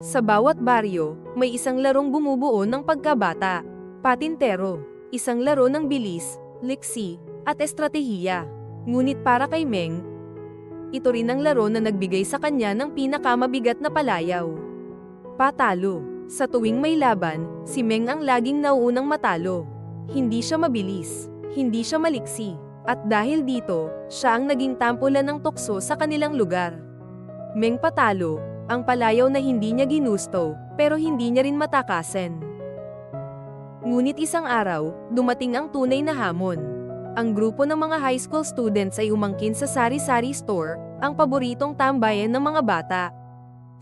Sa bawat baryo, may isang larong bumubuo ng pagkabata. Patintero, isang laro ng bilis, liksi, at estratehiya. Ngunit para kay Meng, ito rin ang laro na nagbigay sa kanya ng pinakamabigat na palayaw. Patalo. Sa tuwing may laban, si Meng ang laging nauunang matalo. Hindi siya mabilis, hindi siya maliksi, at dahil dito, siya ang naging tampulan ng tukso sa kanilang lugar. Meng patalo, ang palayaw na hindi niya ginusto, pero hindi niya rin matakasan. Ngunit isang araw, dumating ang tunay na hamon. Ang grupo ng mga high school students ay umangkin sa sari-sari store, ang paboritong tambayan ng mga bata.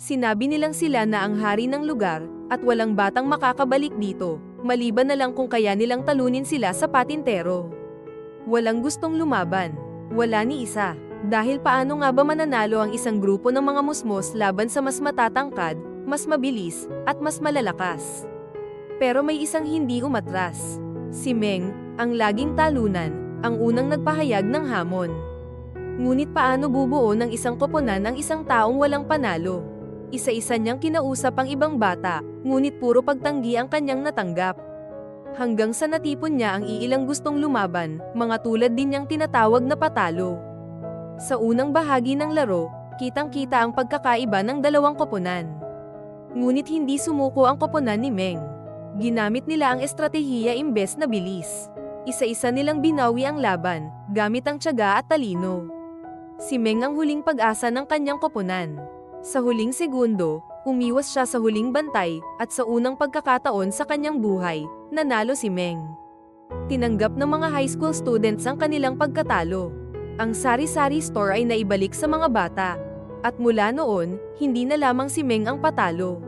Sinabi nilang sila na ang hari ng lugar, at walang batang makakabalik dito, maliban na lang kung kaya nilang talunin sila sa patintero. Walang gustong lumaban. Wala ni isa. Dahil paano nga ba mananalo ang isang grupo ng mga musmos laban sa mas matatangkad, mas mabilis, at mas malalakas? Pero may isang hindi umatras. Si Meng, ang laging talunan, ang unang nagpahayag ng hamon. Ngunit paano bubuo ng isang koponan ang isang taong walang panalo? Isa-isa niyang kinausap ang ibang bata, ngunit puro pagtanggi ang kanyang natanggap. Hanggang sa natipon niya ang iilang gustong lumaban, mga tulad din niyang tinatawag na patalo. Sa unang bahagi ng laro, kitang-kita ang pagkakaiba ng dalawang koponan. Ngunit hindi sumuko ang koponan ni Meng. Ginamit nila ang estratehiya imbes na bilis. Isa-isa nilang binawi ang laban, gamit ang tiyaga at talino. Si Meng ang huling pag-asa ng kanyang koponan. Sa huling segundo, umiwas siya sa huling bantay, at sa unang pagkakataon sa kanyang buhay, nanalo si Meng. Tinanggap ng mga high school students ang kanilang pagkatalo. Ang sari-sari store ay naibalik sa mga bata. At mula noon, hindi na lamang si Meng ang patalo.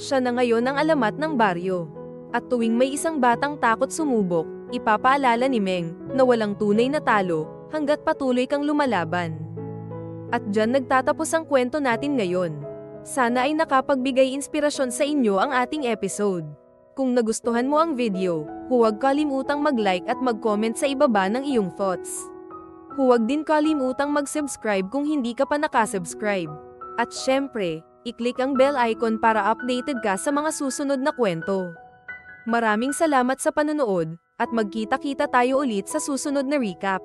Siya na ngayon ang alamat ng baryo. At tuwing may isang batang takot sumubok, ipapaalala ni Meng na walang tunay na talo hanggat patuloy kang lumalaban. At dyan nagtatapos ang kwento natin ngayon. Sana ay nakapagbigay inspirasyon sa inyo ang ating episode. Kung nagustuhan mo ang video, huwag kalimutang mag-like at mag-comment sa ibaba ng iyong thoughts. Huwag din kalimutang mag-subscribe kung hindi ka pa nakasubscribe. At syempre, i-click ang bell icon para updated ka sa mga susunod na kwento. Maraming salamat sa panonood, at magkita-kita tayo ulit sa susunod na recap.